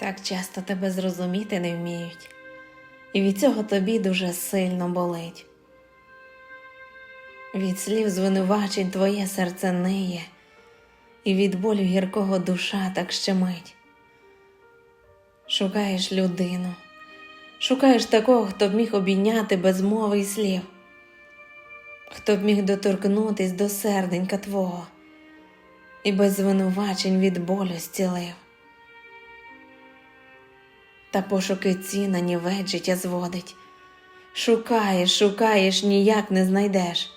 Так часто тебе зрозуміти не вміють, і від цього тобі дуже сильно болить. Від слів звинувачень твоє серце ниє, і від болю гіркого душа так щемить. Шукаєш людину, шукаєш такого, хто б міг обійняти без мови й слів, хто б міг доторкнутись до серденька твого і без звинувачень від болю зцілив. Та пошуки ці на нівець життя зводить. Шукаєш, шукаєш, ніяк не знайдеш.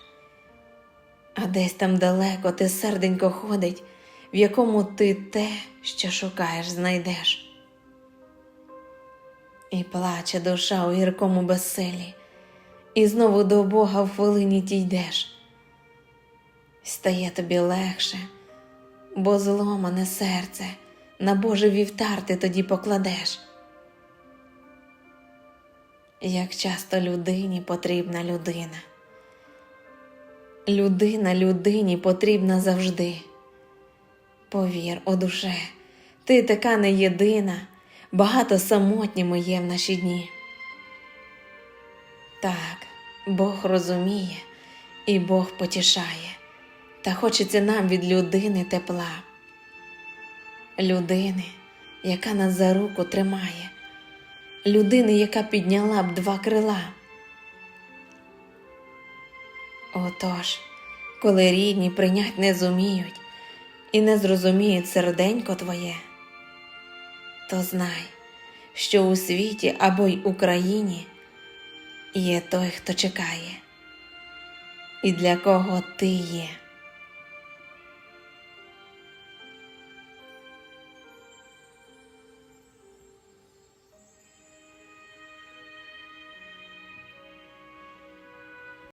А десь там далеко те серденько ходить, в якому ти те, що шукаєш, знайдеш. І плаче душа у гіркому безсилі, і знову до Бога в хвилині тій йдеш. Стає тобі легше, бо зломане серце на Божий вівтар ти тоді покладеш. Як часто людині потрібна людина. Людина людині потрібна завжди. Повір, о душе, ти така не єдина, багато самотніми є в наші дні. Так, Бог розуміє і Бог потішає, та хочеться нам від людини тепла, людини, яка нас за руку тримає, людини, яка підняла б два крила. Отож, коли рідні прийнять не зуміють і не зрозуміють серденько твоє, то знай, що у світі або й Україні є той, хто чекає, і для кого ти є.